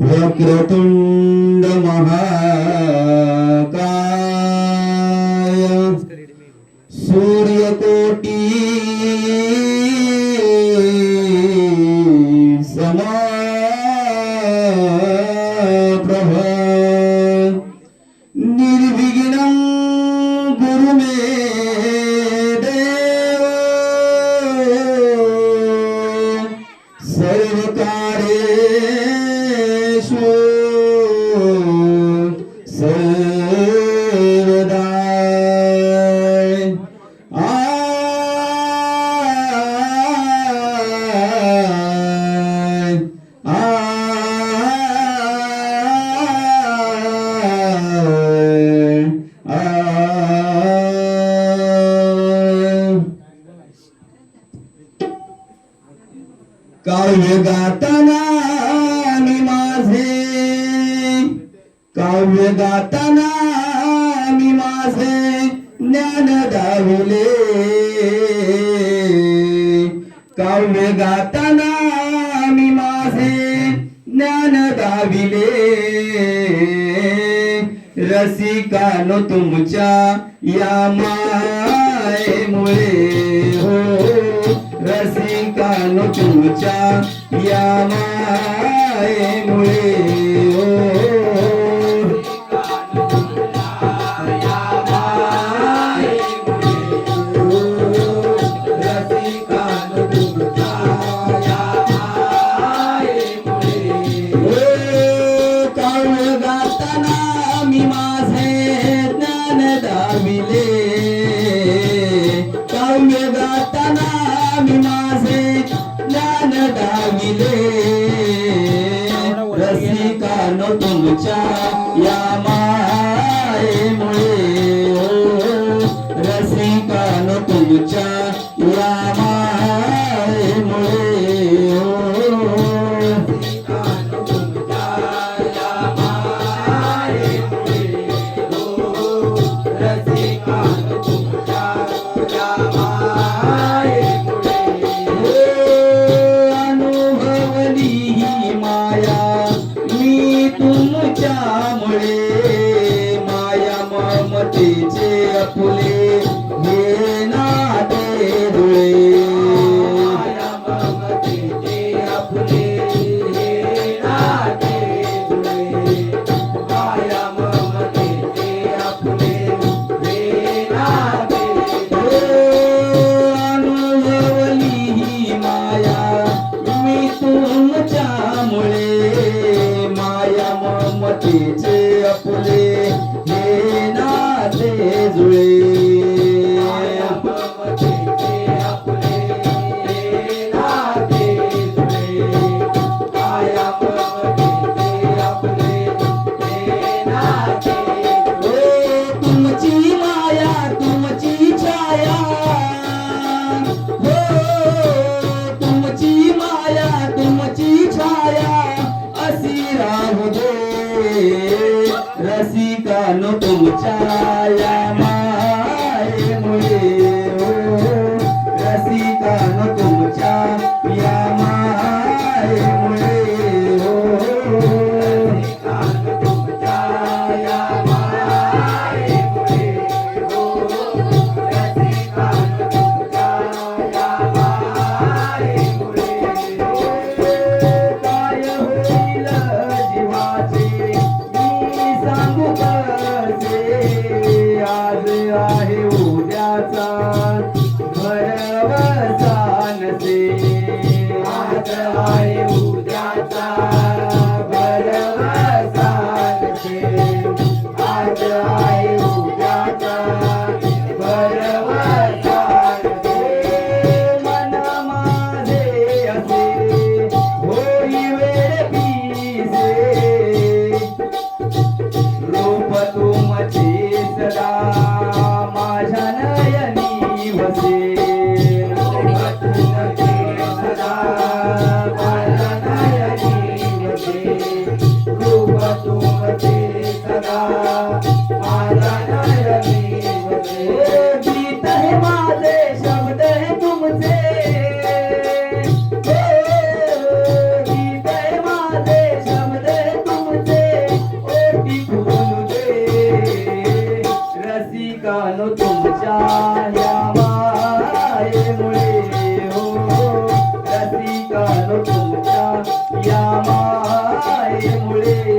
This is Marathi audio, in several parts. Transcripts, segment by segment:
वक्रतुण्ड महाकाय सूर्यकोटी समा गाताना मी माझे. काव्य गाताना मी माझे ज्ञान दाविले. काव्य गाताना मी माझे ज्ञान दाविले. रसिकानो तुमच्या या मायेमुळे. तुमच्या या मायेमुळे don't tolu cha ফুলে મારા અસીરા દે રસિકાનો તુમ ચાયા tango तुमच्या या मायेमुळे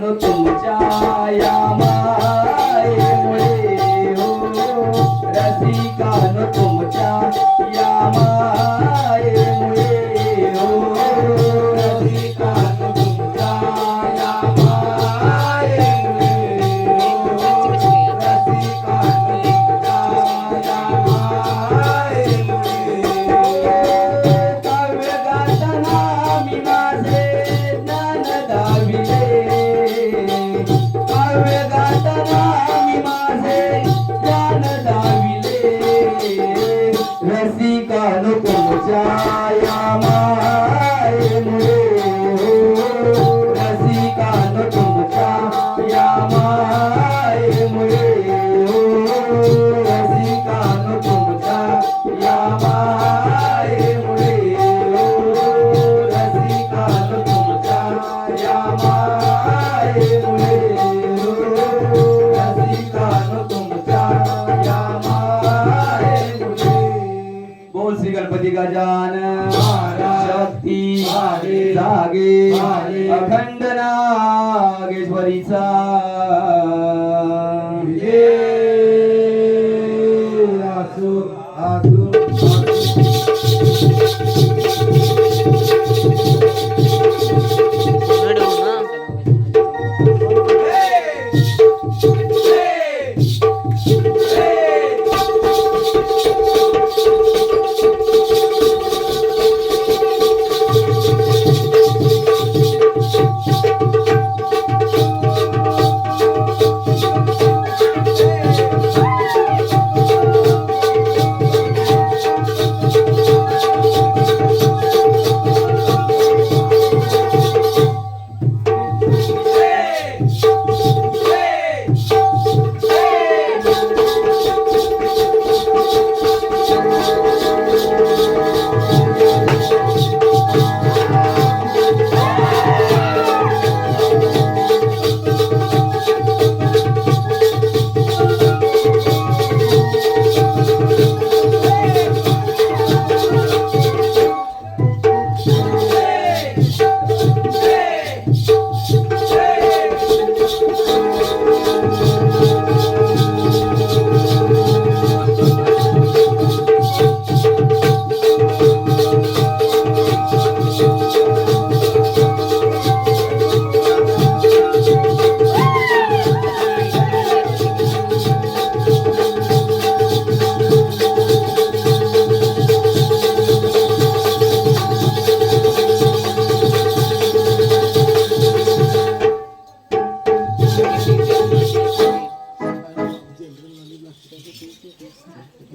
रसिकानो तुमच्या या मायेमुळे हो. रसिकानो तुमच्या या मायेमुळे हो. तुमच्या या मायेमुळे हो. तुमच्या या मायेमुळे काव्य गाताना मी माझे ज्ञान दाविले रसिका मी तुमच्या या मायेमुळे गजान गणपती गजानन शक्ती जागे अखंड नागेश्वरीचा. असो असो.